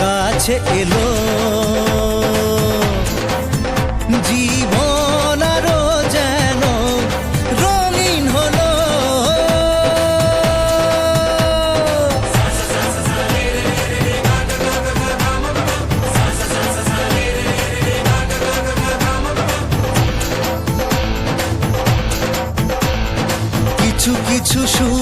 কাছে এলো। জীবন আরও যেন রঙিন কিছু কিছু এত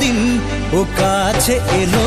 দিন ও কাছে এলো।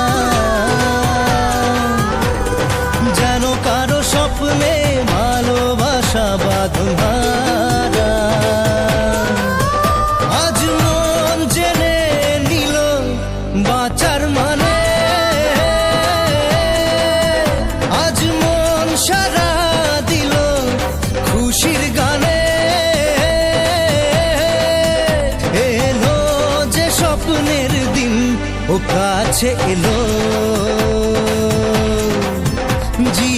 কাছে এলো। জি